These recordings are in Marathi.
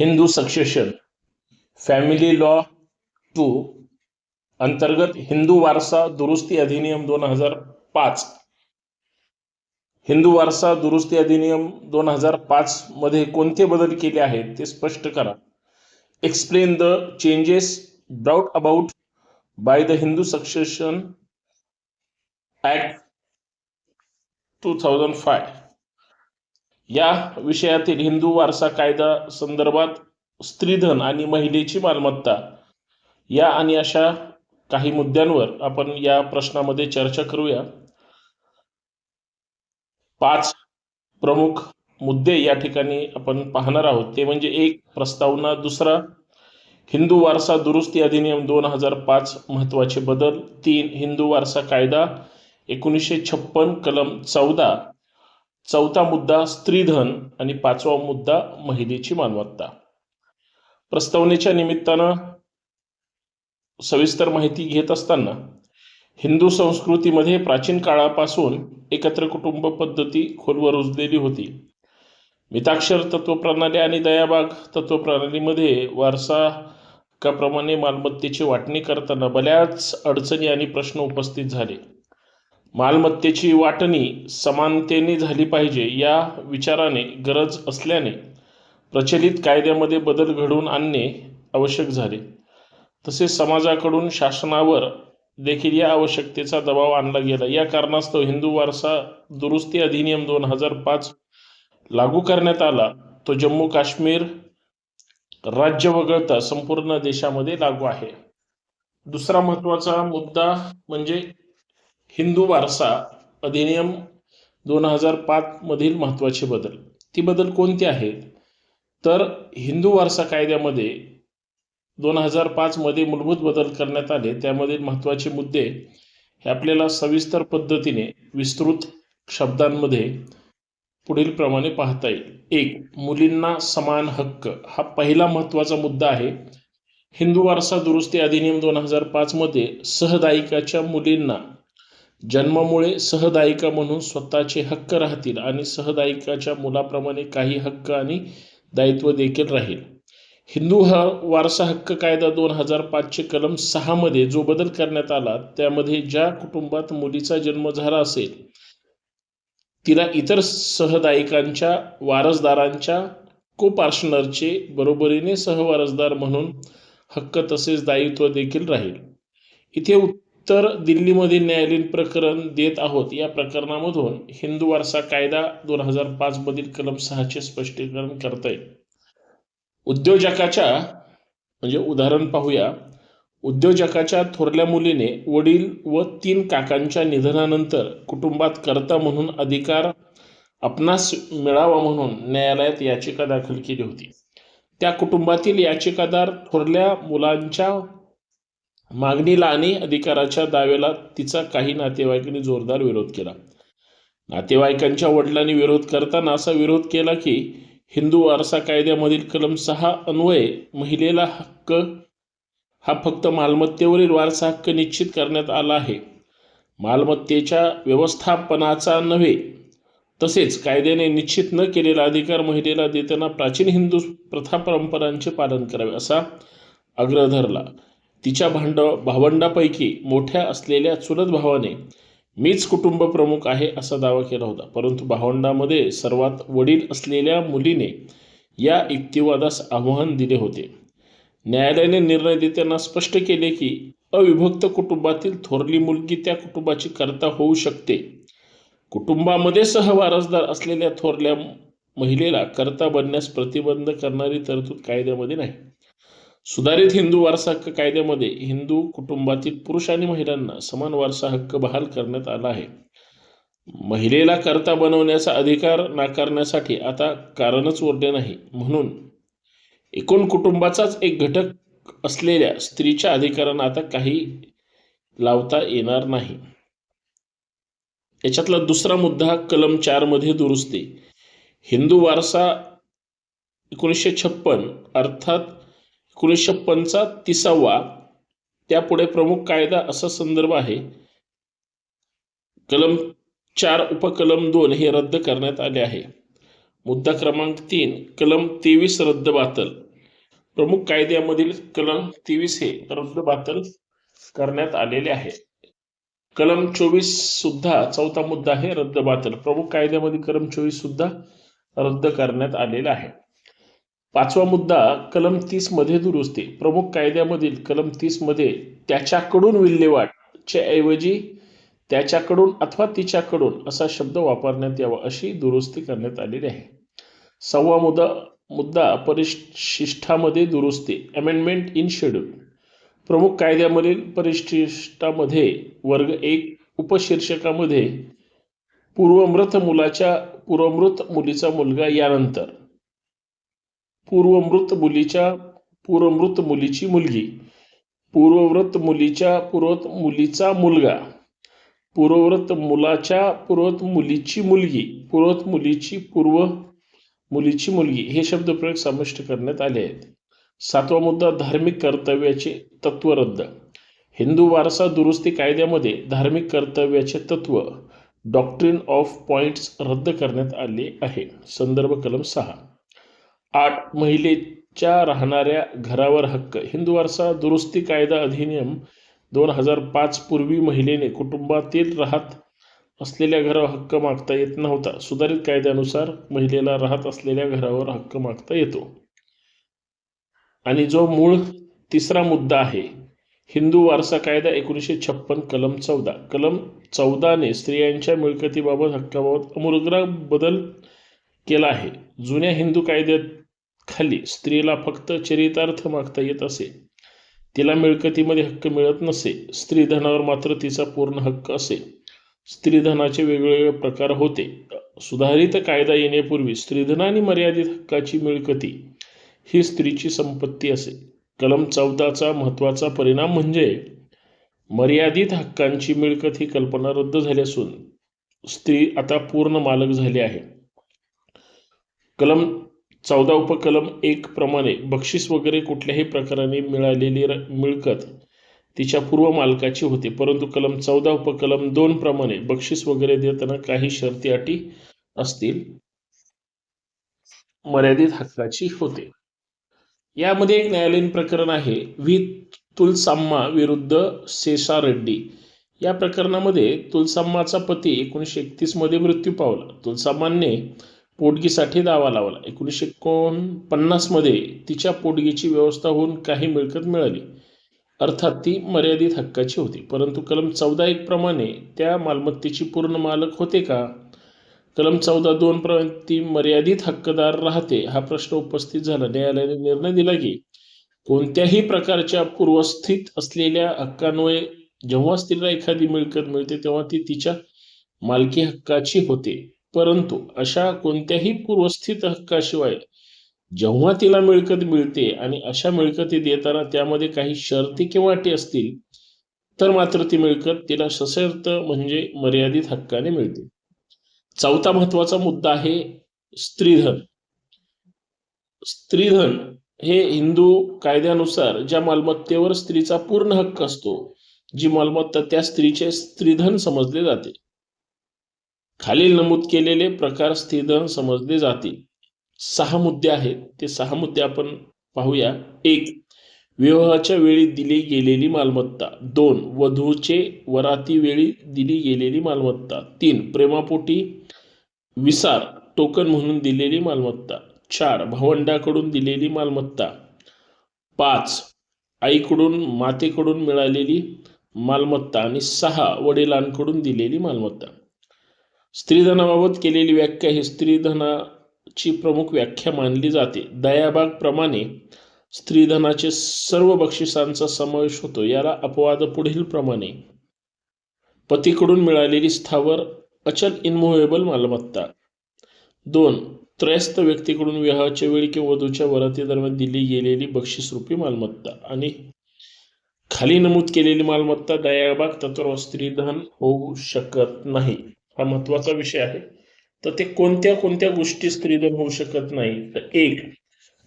Hindu succession family law two अंतर्गत हिंदू वारसा दुरुस्ती अधिनियम दोन हजार पाच. हिंदू वारसा दुरुस्ती अधिनियम दोन हजार पाच मध्ये कोणते बदल केले आहेत ते स्पष्ट करा. Explain the changes brought about by the Hindu succession act two thousand five या विषयातील हिंदू वारसा कायदा संदर्भात स्त्रीधन आणि महिलेची मालमत्ता या आणि अशा काही मुद्द्यांवर आपण या प्रश्नामध्ये चर्चा करूया. पाच प्रमुख मुद्दे या ठिकाणी आपण पाहणार आहोत. ते म्हणजे एक प्रस्तावना. दुसरा हिंदू वारसा दुरुस्ती अधिनियम दोन हजार पाच महत्त्वाचे बदल. तीन हिंदू वारसा कायदा एकोणीसशे छप्पन कलम चौदा चौथा मुद्दा स्त्रीधन आणि पाचवा मुद्दा महिलेची मालमत्ता. प्रस्तावनेच्या निमित्तानं सविस्तर माहिती घेत असताना हिंदू संस्कृतीमध्ये प्राचीन काळापासून एकत्र कुटुंब पद्धती खोलवर रुजलेली होती. मिताक्षर तत्वप्रणाली आणि दयाबाग तत्वप्रणालीमध्ये वारसा प्रमाणे मालमत्तेची वाटणी करताना बऱ्याच अडचणी आणि प्रश्न उपस्थित झाले. मालमत्तेची वाटणी समानतेने झाली पाहिजे या विचाराने गरज असल्याने प्रचलित कायद्यामध्ये बदल घडवून आणणे आवश्यक झाले. तसेच समाजाकडून शासनावर देखील या आवश्यकतेचा दबाव आणला गेला. या कारणास्तव हिंदू वारसा दुरुस्ती अधिनियम दोन हजार पाच लागू करण्यात आला. तो जम्मू काश्मीर राज्य वगळता संपूर्ण देशामध्ये लागू आहे. दुसरा महत्त्वाचा मुद्दा म्हणजे हिंदू वारसा अधिनियम दोन हजार पाच मधील बदल. ती बदल कोणते आहेत? तर हिंदू वारसा कायद्यामध्ये दोन हजार पाचमध्ये मूलभूत बदल करण्यात आले. त्यामधील महत्त्वाचे मुद्दे हे आपल्याला सविस्तर पद्धतीने विस्तृत शब्दांमध्ये पुढील प्रमाणे पाहता येईल. एक मुलींना समान हक्क. हा पहिला महत्त्वाचा मुद्दा आहे. हिंदू वारसा दुरुस्ती अधिनियम दोन हजार पाचमध्ये सहदायिकाच्या मुलींना जन्मामुळे सहदायिका म्हणून स्वतःचे हक्क राहतील आणि सहदायिकाच्या मुलाप्रमाणे काही हक्क आणि दायित्व देखील राहील. हिंदू हा वारसा हक्क कायदा दोन हजार पाचशे कलम सहामध्ये जो बदल करण्यात आला त्यामध्ये ज्या कुटुंबात मुलीचा जन्म झाला असेल तिला इतर सहदायिकांच्या वारसदारांच्या को पार्शनरचे बरोबरीने सहवारसदार म्हणून हक्क तसेच दायित्व देखील राहील. इथे उत्तर दिल्लीमध्ये न्यायालयीन प्रकरण देत आहोत. या प्रकरणामधून हिंदू वारसा कायदा दोन हजार पाच मधील कलम सहाचे स्पष्टीकरण करता येईल उद्योजकाच्या म्हणजे उदाहरण पाहूया. उद्योजकाच्या थोरल्या मुलीने वडील व तीन काकांच्या निधनानंतर कुटुंबात कर्ता म्हणून अधिकार आपणास मिळावा म्हणून न्यायालयात याचिका दाखल केली होती. त्या कुटुंबातील याचिकादार थोरल्या मुलांच्या मागणीला आणि अधिकाराच्या दाव्याला तिचा काही नातेवाईकांनी जोरदार विरोध केला. नातेवाईकांच्या वडिलांनी विरोध करताना असा विरोध केला की हिंदू वारसा कायद्यामधील कलम सहा अन्वये महिलेला हक्क हा फक्त मालमत्तेवरील वारसा हक्क निश्चित करण्यात आला आहे. मालमत्तेच्या व्यवस्थापनाचा नव्हे तसेच कायद्याने निश्चित न केलेला अधिकार महिलेला देताना प्राचीन हिंदू प्रथा परंपरांचे पालन करावे असा आग्रह धरला. तिच्या भांड भावंडापैकी मोठ्या असलेल्या चुलत भावाने मीच कुटुंब प्रमुख आहे असा दावा केला होता. परंतु भावंडामध्ये सर्वात वडील असलेल्या मुलीने या युक्तिवादास आव्हान दिले होते. न्यायालयाने निर्णय देताना स्पष्ट केले की अविभक्त कुटुंबातील थोरली मुलगी त्या कुटुंबाची कर्ता होऊ शकते. कुटुंबामध्ये सहवारसदार असलेल्या थोरल्या महिलेला कर्ता बनण्यास प्रतिबंध करणारी तरतूद कायद्यामध्ये नाही. सुधारित हिंदू वारसा हक्क कायद्यामध्ये हिंदू कुटुंबातील पुरुष आणि महिलांना समान वारसा हक्क बहाल करण्यात आला आहे. महिलेला कर्ता बनवण्याचा अधिकार नाकारण्यासाठी आता कारणच उरले नाही. म्हणून एकूण कुटुंबाचाच एक घटक असलेल्या स्त्रीच्या अधिकारांना आता काही लावता येणार नाही. याच्यातला दुसरा मुद्दा कलम चारमध्ये दुरुस्ती. हिंदू वारसा एकोणीसशे छप्पन अर्थात एकोणीसशे छप्पनचा तिसावा त्यापुढे प्रमुख कायदा असा संदर्भ आहे. कलम चार उपकलम दोन हे रद्द करण्यात आले आहे. मुद्दा क्रमांक तीन कलम तेवीस रद्द बातल. प्रमुख कायद्यामधील कलम तेवीस हे रद्द बातल करण्यात आलेले आहे. कलम चोवीस सुद्धा चौथा मुद्दा आहे रद्द बातल. प्रमुख कायद्यामध्ये कलम चोवीस सुद्धा रद्द करण्यात आलेला आहे. पाचवा मुद्दा कलम तीसमध्ये दुरुस्ती. प्रमुख कायद्यामधील कलम तीसमध्ये त्याच्याकडून विल्हेवाटच्या ऐवजी त्याच्याकडून अथवा तिच्याकडून असा शब्द वापरण्यात यावा अशी दुरुस्ती करण्यात आलेली आहे. सहावा मुद्दा मुद्दा परिशिष्ठामध्ये दुरुस्ती अमेंडमेंट इन शेड्यूल प्रमुख कायद्यामधील परिशिष्टामध्ये वर्ग एक उपशीर्षकामध्ये पूर्वमृत मुलाच्या पूर्वमृत मुलीचा मुलगा यानंतर. पूर्वमृत मुलीच्या पूर्वमृत मुलीची मुलगी पूर्ववृत मुलीच्या पूर्वत मुलीचा मुलगा पूर्वव्रत मुलाच्या पूर्वत मुलीची मुलगी पूर्वत मुलीची पूर्व मुलीची मुलगी हे शब्दप्रयोग समाविष्ट करण्यात आले आहेत. सातवा मुद्दा धार्मिक कर्तव्याचे तत्व रद्द. हिंदू वारसा दुरुस्ती कायद्यामध्ये धार्मिक कर्तव्याचे तत्व डॉक्ट्रिन ऑफ पॉइंट्स रद्द करण्यात आले आहे. संदर्भ कलम सहा. आठ महिलेच्या राहणाऱ्या घरावर हक्क. हिंदू वारसा दुरुस्ती कायदा अधिनियम दोन हजार पाच पूर्वी महिलेने कुटुंबातील राहत असलेल्या घरावर हक्क मागता येत नव्हता. सुधारित कायद्यानुसार महिलेला राहत असलेल्या घरावर हक्क मागता येतो. आणि जो मूळ तिसरा मुद्दा आहे हिंदू वारसा कायदा एकोणीसशे छप्पन कलम चौदा. कलम चौदाने स्त्रियांच्या मिळकतीबाबत हक्काबाबत अमूलग्र बदल केला आहे. जुन्या हिंदू कायद्यात खाली स्त्रीला फक्त चरितार्थ मागता येत असे. तिला मिळकतीमध्ये हक्क मिळत नसे. स्त्रीधनावर मात्र तिचा पूर्ण हक्क असे. स्त्रीधनाचे वेगवेगळे प्रकार होते. सुधारित कायदा येण्यापूर्वी स्त्रीधन आणि मर्यादित हक्काची मिळकती ही स्त्रीची संपत्ती असे. कलम चौदाचा महत्त्वाचा परिणाम म्हणजे मर्यादित हक्कांची मिळकत ही कल्पना रद्द झाली असून स्त्री आता पूर्ण मालक झाली आहे. कलम चौदा उपकलम एक प्रमाणे बक्षीस वगैरे कुठल्याही प्रकाराने मिळालेली र- मिळकत तिच्या पूर्व मालकाची होते. परंतु कलम चौदा उपकलम दोन प्रमाणे बक्षीस वगैरे देताना काही शर्ती अटी असतील मर्यादित हक्काची होते. यामध्ये एक न्यायालयीन प्रकरण आहे. व्ही. तुलसाम्मा विरुद्ध सेसा रेड्डी. या प्रकरणामध्ये तुलसाम्माचा पती एकोणीसशे एकतीसमध्ये मृत्यू पावला. तुलसाम्माने पोटगीसाठी दावा लावला. एकोणीसशे एकोणपन्नासमध्ये तिच्या पोटगीची व्यवस्था होऊन काही मिळकत मिळाली. अर्थात ती मर्यादित हक्काची होती. परंतु कलम चौदा एक प्रमाणे त्या मालमत्तेची पूर्ण मालक होते का? कलम चौदा दोन प्रमाणे ती मर्यादित हक्कदार राहते हा प्रश्न उपस्थित झाला. न्यायालयाने निर्णय दिला की कोणत्याही प्रकारच्या पूर्वस्थित असलेल्या हक्कांमुळे जेव्हा स्त्रीला एखादी मिळकत मिळते तेव्हा ती तिच्या मालकी हक्काची होते. परंतु अशा कोणत्याही पूर्वस्थित हक्काशिवाय जेव्हा तिला मिळकत मिळते आणि अशा मिळकती देताना त्यामध्ये काही शर्ती किंवा अटी असतील तर मात्र ती मिळकत तिला सशर्त म्हणजे मर्यादित हक्काने मिळते. चौथा महत्त्वाचा मुद्दा आहे स्त्रीधन. स्त्रीधन हे हिंदू कायद्यानुसार ज्या मालमत्तेवर स्त्रीचा पूर्ण हक्क असतो जी मालमत्ता त्या स्त्रीचे स्त्रीधन समजले जाते. खालील नमूद केलेले प्रकार स्त्रीधन समजले जातील. सहा मुद्दे आहेत. ते सहा मुद्दे आपण पाहूया. एक विवाहाच्या वेळी दिली गेलेली मालमत्ता. दोन वधूचे वराती वेळी दिली गेलेली मालमत्ता. तीन प्रेमापोटी विसार टोकन म्हणून दिलेली मालमत्ता. चार भावंडाकडून दिलेली मालमत्ता. पाच आईकडून मातेकडून मिळालेली मालमत्ता. आणि सहा वडिलांकडून दिलेली मालमत्ता. स्त्रीधनाबाबत केलेली व्याख्या ही स्त्रीधनाची प्रमुख व्याख्या मानली जाते. दयाबाग प्रमाणे स्त्रीधनाचे सर्व बक्षिसांचा समावेश होतो. याला अपवाद पुढील प्रमाणे पतीकडून मिळालेली स्थावर अचल इनमोवेबल मालमत्ता. दोन त्रयस्थ व्यक्तीकडून विवाहाच्या वेळी किंवा वधूच्या वराती दरम्यान दिली गेलेली बक्षीसरूपी मालमत्ता. आणि खाली नमूद केलेली मालमत्ता दयाबाग तत्वावर स्त्रीधन होऊ शकत नाही. हा महत्त्वाचा विषय आहे. तर ते कोणत्या कोणत्या गोष्टी स्त्रीधन होऊ शकत नाही? तर एक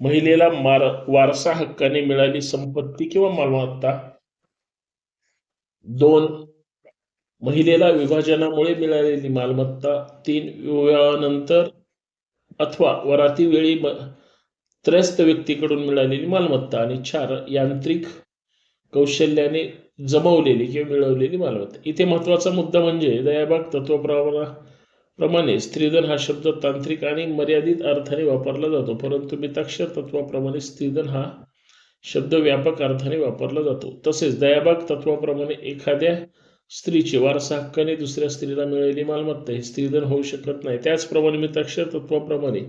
महिलेला मार वारसा हक्काने मिळाली संपत्ती किंवा मालमत्ता. दोन महिलेला विभाजनामुळे मिळालेली मालमत्ता. तीन विवाहानंतर अथवा वराती वेळी त्रयस्थ व्यक्तीकडून मिळालेली मालमत्ता. आणि चार यांत्रिक कौशल्याने जमवलेली किंवा मिळवलेली मालमत्ता. इथे महत्त्वाचा मुद्दा म्हणजे दयाबाग तत्वप्रमाणा प्रमाणे स्त्रीधन हा शब्द तांत्रिक आणि मर्यादित अर्थाने वापरला जातो परंतु मिताक्षर तत्वाप्रमाणे स्त्रीधन हा शब्द व्यापक अर्थाने वापरला जातो. तसेच दयाबाग तत्वाप्रमाणे एखाद्या स्त्रीची वारसा हक्काने दुसऱ्या स्त्रीला मिळालेली मालमत्ता हे स्त्रीधन होऊ शकत नाही. त्याचप्रमाणे मिताक्षर तत्वाप्रमाणे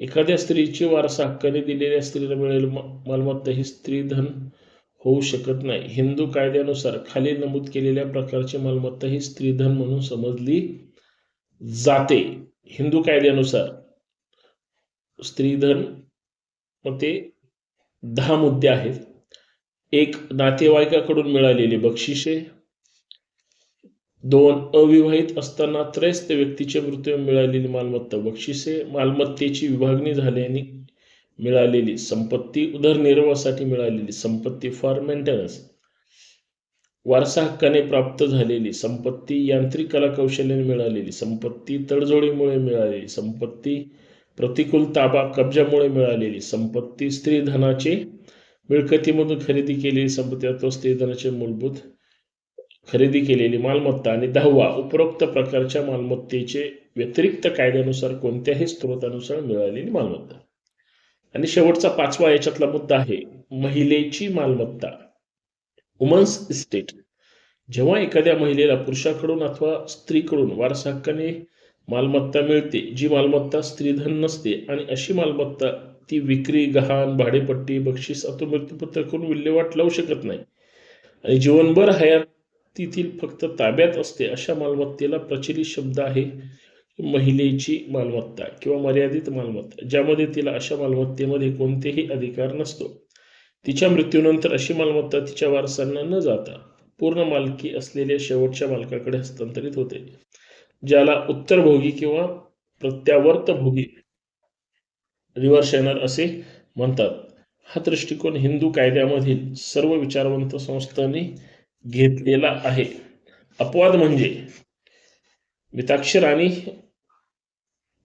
एखाद्या स्त्रीची वारसा हक्काने दिलेल्या स्त्रीला मिळेल मालमत्ता ही स्त्रीधन होऊ शकत नाही. हिंदू कायद्यानुसार खाली नमूद केलेल्या प्रकारची मालमत्ता ही स्त्रीधन म्हणून समजली जाते. हिंदू कायद्यानुसार स्त्रीधन मग ते दहा मुद्दे आहेत. एक नातेवाईकाकडून मिळालेली बक्षिसे. दोन अविवाहित असताना त्रयस्थ व्यक्तीच्या मृत्यू मिळालेली मालमत्ता बक्षिसे. मालमत्तेची विभागणी झाल्याने मिळालेली संपत्ती उदरनिर्वाहासाठी मिळालेली संपत्ती फॉर मेंटेनन्स वारसा हक्काने प्राप्त झालेली संपत्ती यांत्रिक कला कौशल्याने मिळालेली संपत्ती तडजोडीमुळे मिळालेली संपत्ती प्रतिकूल ताबा कब्जामुळे मिळालेली संपत्ती स्त्रीधनाचे मिळकतीमधून खरेदी केलेली संपत्ती अथवा स्त्रीधनाचे मूलभूत खरेदी केलेली मालमत्ता आणि दहावा उपरोक्त प्रकारच्या मालमत्तेचे व्यतिरिक्त कायद्यानुसार कोणत्याही स्त्रोतानुसार मिळालेली मालमत्ता. आणि शेवटचा पाचवा याच्यातला मुद्दा आहे महिलेची मालमत्ता. वुमन्स इस्टेट जेव्हा एखाद्या महिलेला पुरुषाकडून अथवा स्त्रीकडून वारसा हक्काने मालमत्ता मिळते जी मालमत्ता स्त्रीधन नसते आणि अशी मालमत्ता ती विक्री गहाण भाडेपट्टी बक्षीस अथवा मृत्यूपत्र करून विल्हेवाट लावू शकत नाही. आणि जीवनभर हयातीतील फक्त ताब्यात असते अशा मालमत्तेला प्रचलित शब्द आहे महिलेची मालमत्ता किंवा मर्यादित मालमत्ता ज्यामध्ये तिला अशा मालमत्तेमध्ये कोणतेही अधिकार नसतो. तिच्या मृत्यूनंतर अशी मालमत्ता तिच्या वारसांना न जाता पूर्ण मालकी असलेल्या शेवटच्या मालकाकडे हस्तांतरित होते ज्याला उत्तरभोगी किंवा प्रत्यावर्त भोगी येणार असे म्हणतात. हा दृष्टिकोन हिंदू कायद्यामधील सर्व विचारवंत संस्थांनी घेतलेला आहे. अपवाद म्हणजे मिताक्षर आणि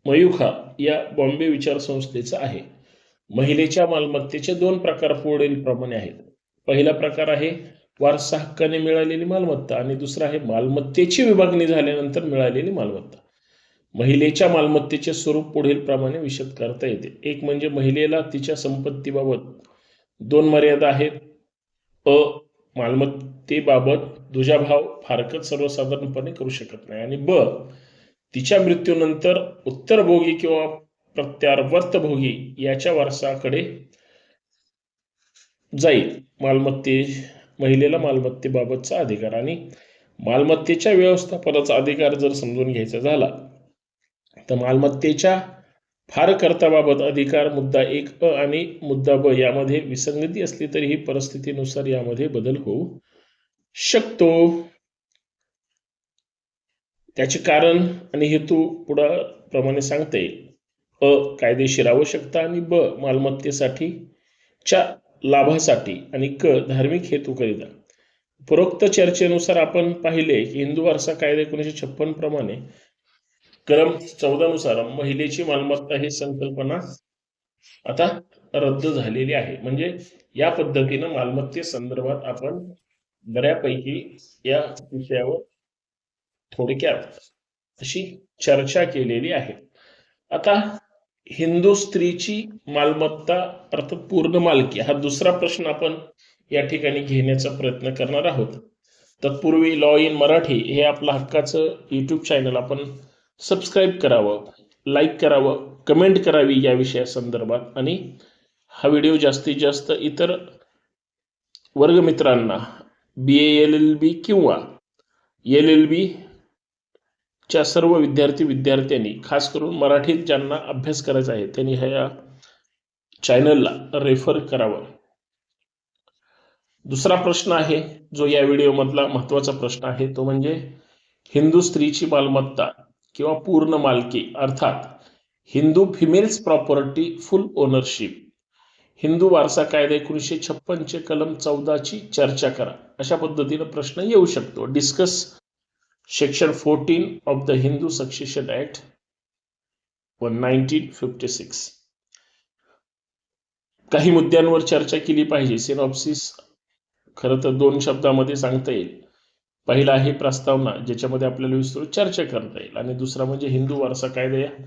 मयुखा या बॉम्बे विचार संस्थेचा आहे. महिलेच्या मालमत्तेचे दोन प्रकार पुढील प्रमाणे आहेत. पहिला प्रकार आहे वारसा हक्काने मिळालेली मालमत्ता आणि दुसरा आहे मालमत्तेची विभागणी झाल्यानंतर मिळालेली मालमत्ता. महिलेच्या मालमत्तेचे स्वरूप पुढील प्रमाणे विशद करता येते. एक म्हणजे महिलेला तिच्या संपत्तीबाबत दोन मर्यादा आहेत. अ मालमत्तेबाबत दुजाभाव फारकत सर्वसाधारणपणे करू शकत नाही. आणि ब तिच्या मृत्यूनंतर उत्तरभोगी किंवा प्रत्यावर्तभोगी याच्या वारसाकडे जाईल. मालमत्ते महिलेला मालमत्तेबाबतचा अधिकार आणि मालमत्तेच्या व्यवस्थापनाचा अधिकार जर समजून घ्यायचा झाला तर मालमत्तेच्या फार कर्ताबाबत अधिकार मुद्दा एक अ आणि मुद्दा ब यामध्ये विसंगती असली तरीही परिस्थितीनुसार यामध्ये बदल होऊ शकतो. त्याचे कारण आणि हेतू पुढा प्रमाणे सांगता. येईल अ कायदेशीर आवश्यकता आणि ब मालमत्तेसाठी च्या लाभासाठी आणि क धार्मिक हेतूकरिता. उपरोक्त चर्चेनुसार आपण पाहिले की हिंदू वारसा कायदा एकोणीशे छप्पन प्रमाणे क्रम चौदा नुसार महिलेची मालमत्ता ही संकल्पना आता रद्द झालेली आहे. म्हणजे या पद्धतीनं मालमत्ते संदर्भात आपण बऱ्यापैकी या विषयावर थोडक्यात अशी चर्चा केलेली आहे. आता हिंदू स्त्रीची मालमत्ता अर्थात पूर्ण मालकी हा दुसरा प्रश्न आपण या ठिकाणी घेण्याचा प्रयत्न करणार आहोत. तत्पूर्वी लॉ इन मराठी हे आपलं हक्काचं यूट्यूब चॅनल आपण सबस्क्राईब करावं लाईक करावं कमेंट करावी या विषयासंदर्भात आणि हा व्हिडिओ जास्तीत जास्त इतर वर्गमित्रांना बी एल एल बी किंवा एल एल बी च्या सर्व विद्यार्थी विद्यार्थ्यांनी खास करून मराठीत ज्यांना अभ्यास करायचा आहे त्यांनी ह्या चॅनलला रेफर करावं. दुसरा प्रश्न आहे जो या व्हिडिओमधला महत्त्वाचा प्रश्न आहे तो म्हणजे हिंदू स्त्रीची मालमत्ता किंवा पूर्ण मालकी अर्थात Hindu females property full ownership Hindu वारसा कायदा एकोणीसशे छप्पनचे कलम चौदाची चर्चा करा. अशा पद्धतीनं प्रश्न येऊ शकतो. Discuss section fourteen of the Hindu succession act व नाईन्टीन फिफ्टी सिक्स काही मुद्द्यांवर चर्चा केली पाहिजे. सिनॉप्सिस खरं तर दोन शब्दामध्ये सांगता येईल. पहिला आहे प्रस्तावना ज्याच्यामध्ये आपल्याला विस्तृत चर्चा करता येईल. आणि दुसरा म्हणजे हिंदू वारसा कायदा.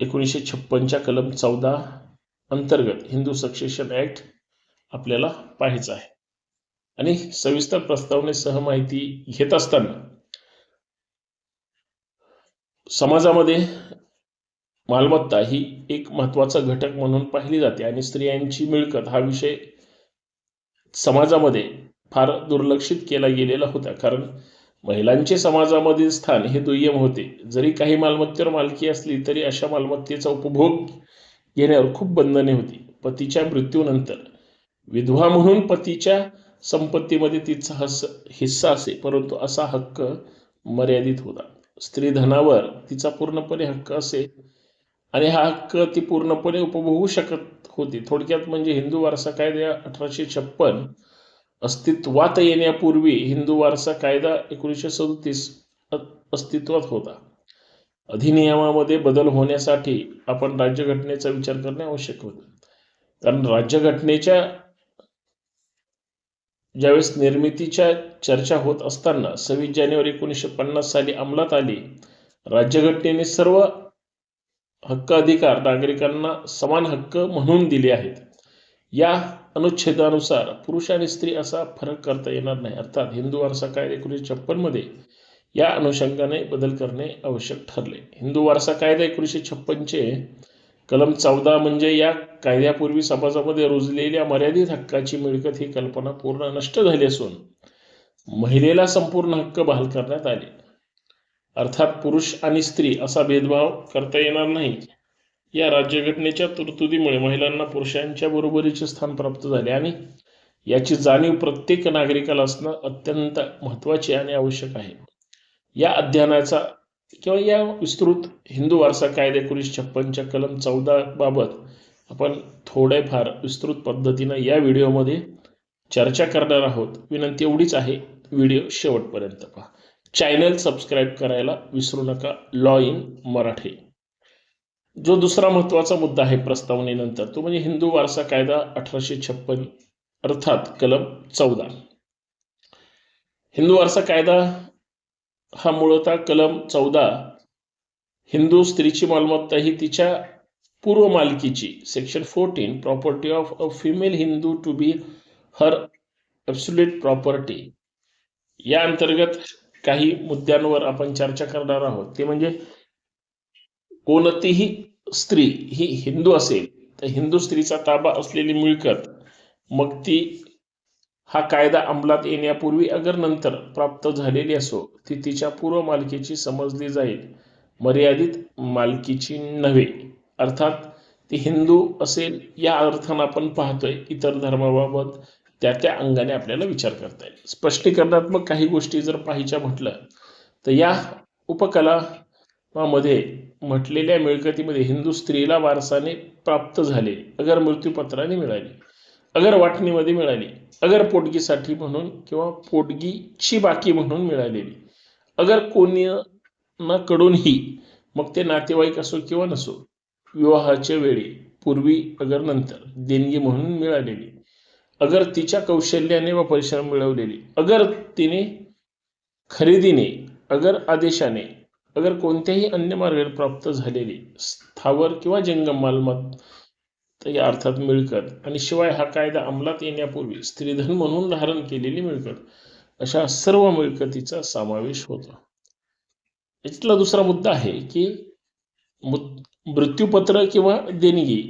एकोणीसशे छप्पनच्या कलम चौदा अंतर्गत हिंदू सक्सेशन ऍक्ट आपल्याला पाहायचं आहे. आणि सविस्तर प्रस्तावनेसह माहिती घेत असताना समाजामध्ये मालमत्ता ही एक महत्त्वाचा घटक म्हणून पाहिली जाते आणि स्त्रियांची मिळकत हा विषय समाजामध्ये फार दुर्लक्षित केला गेलेला होता. कारण महिलांचे समाजामधील स्थान हे दुय्यम होते. जरी काही मालमत्तेवर मालकी असली तरी अशा मालमत्तेचा उपभोग घेण्यावर खूप बंधने होती. पतीच्या मृत्यूनंतर विधवा म्हणून पतीच्या संपत्तीमध्ये तिचा हस हिस्सा असे परंतु असा हक्क मर्यादित होता. स्त्री धनावर तिचा पूर्णपणे हक्क असे आणि हा हक्क ती पूर्णपणे उपभोगू शकत होती. थोडक्यात म्हणजे हिंदू वारसा कायदा अठराशे छप्पन अस्तित्वात येण्यापूर्वी हिंदू वारसा कायदा एकोणीसशे सदतीस अस्तित्वात होता. अधिनियमामध्ये बदल होण्यासाठी आपण राज्यघटनेचा विचार करणे आवश्यक होते. कारण राज्यघटनेच्या ज्यावेळेस निर्मितीच्या चर्चा होत असताना सव्वीस जानेवारी एकोणीसशे पन्नास साली अंमलात आली राज्यघटनेने सर्व हक्क अधिकार नागरिकांना समान हक्क म्हणून दिले आहेत. या अनुच्छेदानुसार पुरुष आणि स्त्री असा फरक करता येणार नाही. अर्थात हिंदू वारसा कायदा एकोणीसशे छप्पनमध्ये या अनुषंगाने बदल करणे आवश्यक ठरले. हिंदू वारसा कायदा एकोणीसशे छप्पनचे कलम चौदा म्हणजे या कायद्यापूर्वी समाजामध्ये रुजलेल्या मर्यादित हक्काची मिळकत ही कल्पना पूर्ण नष्ट झाली असून महिलेला संपूर्ण हक्क बहाल करण्यात आले. अर्थात पुरुष आणि स्त्री असा भेदभाव करता येणार नाही. या राज्यघटनेच्या तरतुदीमुळे महिलांना पुरुषांच्या बरोबरीचे स्थान प्राप्त झाले आणि याची जाणीव प्रत्येक नागरिकाला असणं अत्यंत महत्त्वाचे आणि आवश्यक आहे. या अध्ययनाचा किंवा या विस्तृत हिंदू वारसा कायदा एकोणीस छप्पनच्या कलम चौदा बाबत आपण थोडेफार विस्तृत पद्धतीनं या व्हिडिओमध्ये चर्चा करणार आहोत. विनंती एवढीच आहे व्हिडिओ शेवटपर्यंत पहा. चॅनल सबस्क्राईब करायला विसरू नका. Law in Marathi. जो दुसरा महत्त्वाचा मुद्दा आहे प्रस्तावनेनंतर तो म्हणजे हिंदू वारसा कायदा अठराशे छप्पन अर्थात कलम चौदा. हिंदू वारसा कायदा हा मूळतः कलम चौदा हिंदू स्त्रीची मालमत्ता ही तिच्या पूर्व मालकीची section fourteen property of a female Hindu to be her absolute property या अंतर्गत काही मुद्द्यांवर आपण चर्चा करणार आहोत. ते म्हणजे कोणतीही स्त्री ही हिंदू असेल तर हिंदू स्त्रीचा ताबा असलेली मिळकत मग ती हा कायदा अंमलात येण्यापूर्वी अगर नंतर प्राप्त झालेली असो ती तिच्या पूर्व मालकीची समजली जाईल. मर्यादित मालकीची नव्हे. अर्थात ती हिंदू असेल या अर्थानं आपण पाहतोय इतर धर्माबाबत त्या त्या अंगाने आपल्याला विचार करता येईल. स्पष्टीकरणात्मक काही गोष्टी जर पाहायच्या म्हटलं तर या उपकलामध्ये म्हटलेल्या मिळकतीमध्ये हिंदू स्त्रीला वारसाने प्राप्त झाले अगर मृत्यूपत्राने मिळाली. अगर वाटणीमध्ये मिळाली अगर पोटगीसाठी म्हणून किंवा पोटगीची बाकी म्हणून मिळालेली अगर कोणी ना कडूनही मग ते नातेवाईक असो किंवा नसो विवाहाच्या वेळी पूर्वी अगर नंतर देणगी म्हणून मिळालेली अगर तिच्या कौशल्याने व परिश्रम मिळवलेली अगर तिने खरेदीने अगर आदेशाने अगर कोणत्याही अन्य मार्गाने प्राप्त झालेली स्थावर किंवा जंगम मालमत्ता या अर्थात मिळकत. आणि शिवाय हा कायदा अंमलात येण्यापूर्वी स्त्रीधन म्हणून धारण केलेली मिळकत. अशा सर्व मिळकतीचा समावेश होता. याच्यातला दुसरा मुद्दा आहे की मृत्यूपत्र किंवा देणगी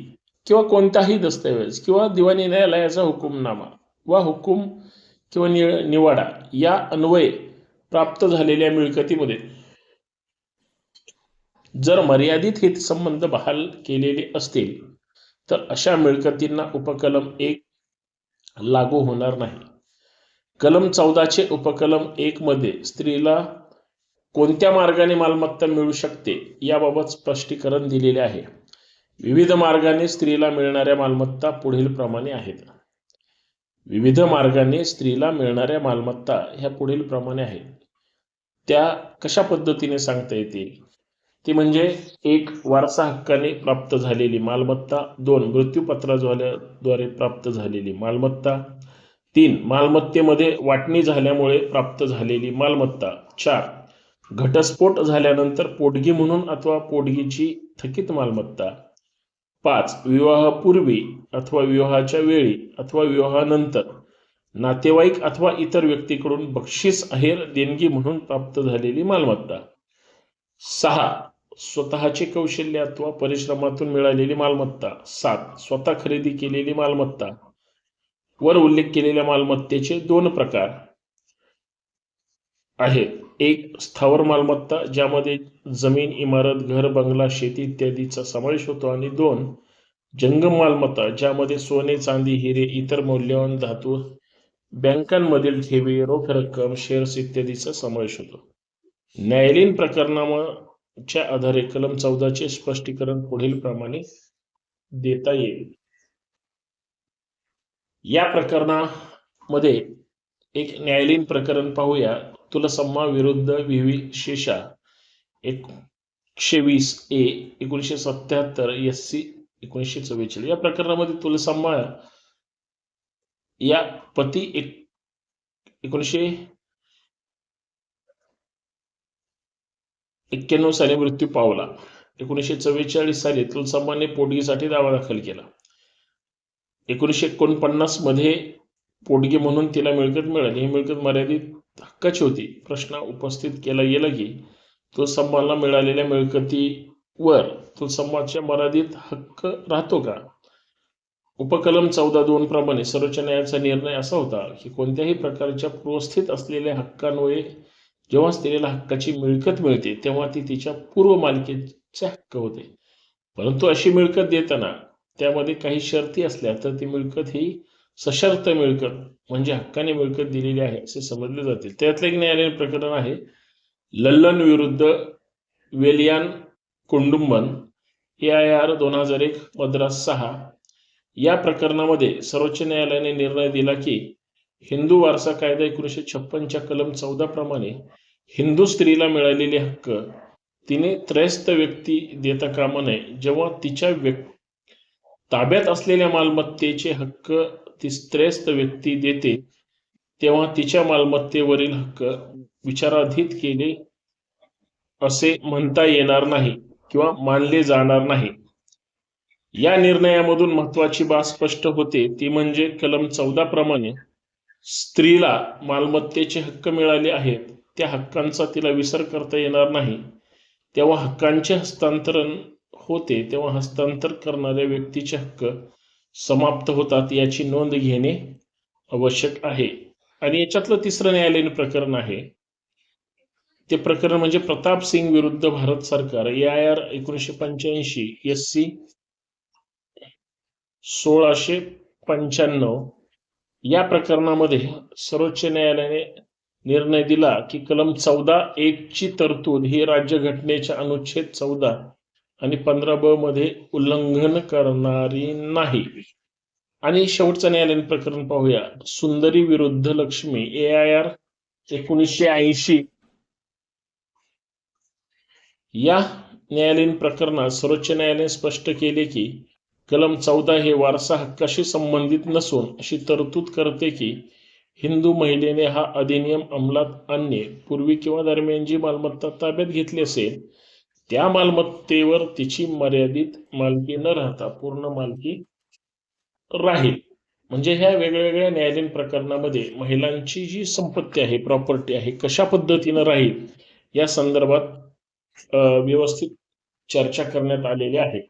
किंवा कोणताही दस्तऐवज किंवा दिवाणी न्यायालयाचा हुकुमनामा वा हुकुम किंवा नि निवाडा या अन्वये प्राप्त झालेल्या मिळकतीमध्ये जर मर्यादित हितसंबंध बहाल केलेले असतील तर अशा मिळकतींना उपकलम एक लागू होणार नाही. कलम चौदाचे उपकलम एक मध्ये स्त्रीला कोणत्या मार्गाने मालमत्ता मिळू शकते याबाबत स्पष्टीकरण दिलेले आहे. विविध मार्गाने स्त्रीला मिळणाऱ्या मालमत्ता पुढील प्रमाणे आहेत. विविध मार्गाने स्त्रीला मिळणाऱ्या मालमत्ता ह्या पुढील प्रमाणे आहेत. त्या कशा पद्धतीने सांगता येतील? ती म्हणजे एक वारसा हक्काने प्राप्त झालेली मालमत्ता दोन मृत्यूपत्राद्वारे प्राप्त झालेली मालमत्ता तीन मालमत्तेमध्ये वाटणी झाल्यामुळे प्राप्त झालेली मालमत्ता चार घटस्फोट झाल्यानंतर पोटगी म्हणून अथवा पोटगीची थकीत मालमत्ता पाच विवाहापूर्वी अथवा विवाहाच्या वेळी अथवा विवाहानंतर नातेवाईक अथवा इतर व्यक्तीकडून बक्षीस आहेर देणगी म्हणून प्राप्त झालेली मालमत्ता. सहा. स्वतःचे कौशल्य अथवा परिश्रमातून मिळालेली मालमत्ता. सात. स्वतः खरेदी केलेली मालमत्ता. वर उल्लेख केलेल्या मालमत्तेचे दोन प्रकार आहेत. एक स्थावर मालमत्ता ज्यामध्ये जमीन इमारत घर बंगला शेती इत्यादीचा समावेश होतो. आणि दोन जंगम मालमत्ता ज्यामध्ये सोने चांदी हिरे इतर मौल्यवान धातू बँकांमधील ठेवी रोख रक्कम शेअर्स इत्यादीचा समावेश होतो. न्यायालयीन प्रकरणाच्या आधारे कलम चौदाचे स्पष्टीकरण पुढील प्रमाणे देता येईल. या प्रकरणामध्ये एक न्यायालयीन प्रकरण पाहूया. तुलसम्मा विरुद्ध विवी शेषा एकशे वीस ए एकोणीसशे सत्याहत्तर एस सी एकोणीसशे चव्वेचाळीस. या प्रकरणामध्ये तुलसम्मा या पती एक एकोणीसशे एक्क्याण्णव साली मृत्यू पावला. एकोणीसशे चव्वेचाळीस साली तुलसामाने पोटगीसाठी दावा दाखल केला. एकोणीसशे एकोणपन्नासमध्ये पोटगी म्हणून तिला मिळकत मिळाली. ही मिळकत मर्यादित हक्काची होती. प्रश्न उपस्थित केला गेला की तुलसम्माला मिळालेल्या मिळकतीवर तुलसम्माच्या मर्यादित हक्क राहतो का? उपकलम चौदा दोन प्रमाणे सर्वोच्च न्यायालयाचा निर्णय असा होता की कोणत्याही प्रकारच्या पूर्वस्थित असलेल्या हक्कांमुळे जेव्हा स्त्रीला हक्काची मिळकत मिळते तेव्हा ती तिच्या पूर्व मालकीचे हक्क होते. परंतु अशी मिळकत देताना त्यामध्ये काही शर्ती असल्या तर ती मिळकत ही सशर्त मिळकत म्हणजे हक्काने मिळकत दिलेली आहे असे समजले जाते. त्यातलं एक न्यायालयीन प्रकरण आहे. लल्लन विरुद्ध वेलियान कुंडुंबन ए आय आर दोन हजार एक मद्रास सहा. या प्रकरणामध्ये सर्वोच्च न्यायालयाने निर्णय दिला की हिंदू वारसा कायदा एकोणीसशे छप्पनच्या कलम चौदा प्रमाणे हिंदू स्त्रीला मिळालेले हक्क तिने त्रयस्थ व्यक्ती देता कामा नये. जेव्हा तिच्या व्यक् ताब्यात असलेल्या मालमत्तेचे हक्क ती त्रयस्त व्यक्ती देते तेव्हा तिच्या मालमत्तेवरील हक्क विचाराधीत केले असे म्हणता येणार नाही किंवा मानले जाणार नाही. या निर्णयामधून महत्वाची बाब स्पष्ट होते. ती म्हणजे कलम चौदा प्रमाणे स्त्रीला मालमत्तेचे हक्क मिळाले आहेत त्या हक्कांचा तिला विसर करता येणार नाही. तेव्हा हक्कांचे हस्तांतरण होते तेव्हा हस्तांतर करणाऱ्या व्यक्तीचे हक्क समाप्त होतात याची नोंद घेणे आवश्यक आहे. आणि याच्यातलं तिसरं न्यायालयीन प्रकरण आहे. ते प्रकरण म्हणजे प्रताप सिंग विरुद्ध भारत सरकार ए आय आर एकोणीसशे पंच्याऐंशी एस सी सोळाशे पंच्याण्णव या प्रकरणामध्ये सर्वोच्च न्यायालयाने निर्णय दिला की कलम चौदा एक ची तरतूद ही राज्यघटनेच्या अनुच्छेद चौदा आणि पंधरा ब मध्ये उल्लंघन करणारी नाही. आणि शेवटचं न्यायालयीन प्रकरण पाहूया. सुंदरी विरुद्ध लक्ष्मी ए आय आर एकोणीसशे ऐंशी. या न्यायालयीन प्रकरणात सर्वोच्च न्यायालयाने स्पष्ट केले की कलम चौदा हे वारसा हक्काशी संबंधित नसून अशी तरतूद करते की हिंदू महिलेने हा अधिनियम अंमलात आणणे पूर्वी किंवा दरम्यान जी मालमत्ता ताब्यात घेतली असेल त्या मालमत्तेवर तिची मर्यादित मालकी न राहता पूर्ण मालकी राहील. म्हणजे ह्या वेगवेगळ्या न्यायालयीन प्रकरणामध्ये महिलांची जी संपत्ती आहे प्रॉपर्टी आहे कशा पद्धतीनं राहील या संदर्भात व्यवस्थित चर्चा करण्यात आलेली आहे.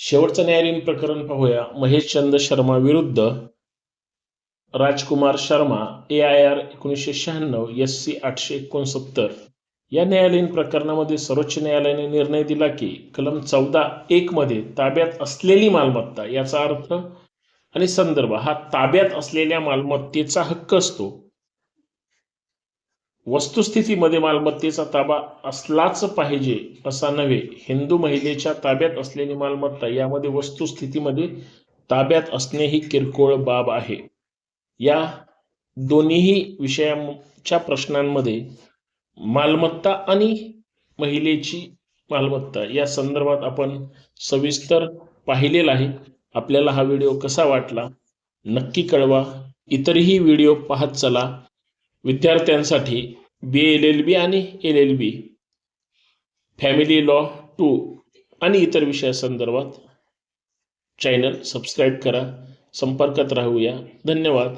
शेवटचं न्यायालयीन प्रकरण पाहूया. महेश चंद शर्मा विरुद्ध Rajkumar Sharma A I R एकोणीसशे शहाण्णव एस सी आठशे एकोणसत्तर. या न्यायालयीन प्रकरणामध्ये सर्वोच्च न्यायालयाने निर्णय दिला की कलम चौदा एक मध्ये ताब्यात असलेली मालमत्ता याचा अर्थ आणि संदर्भ हा ताब्यात असलेल्या मालमत्तेचा हक्क असतो. वस्तुस्थितीमध्ये मालमत्तेचा ताबा असलाच पाहिजे असा नव्हे. हिंदू महिलेच्या ताब्यात असलेली मालमत्ता यामध्ये वस्तुस्थितीमध्ये ताब्यात असणे ही किरकोळ बाब आहे. या दोन्हीही विषयांच्या प्रश्नांमध्ये मालमत्ता आणि महिलेची मालमत्ता या संदर्भात आपण सविस्तर पाहिलेला आहे. आपल्याला हा व्हिडिओ कसा वाटला नक्की कळवा. इतरही व्हिडिओ पाहत चला. विद्यार्थ्यांसाठी बी एल एल बी आणि L L B family law two आणि इतर विषयासंदर्भात चॅनल सबस्क्राईब करा संपर्कात राहूया. धन्यवाद.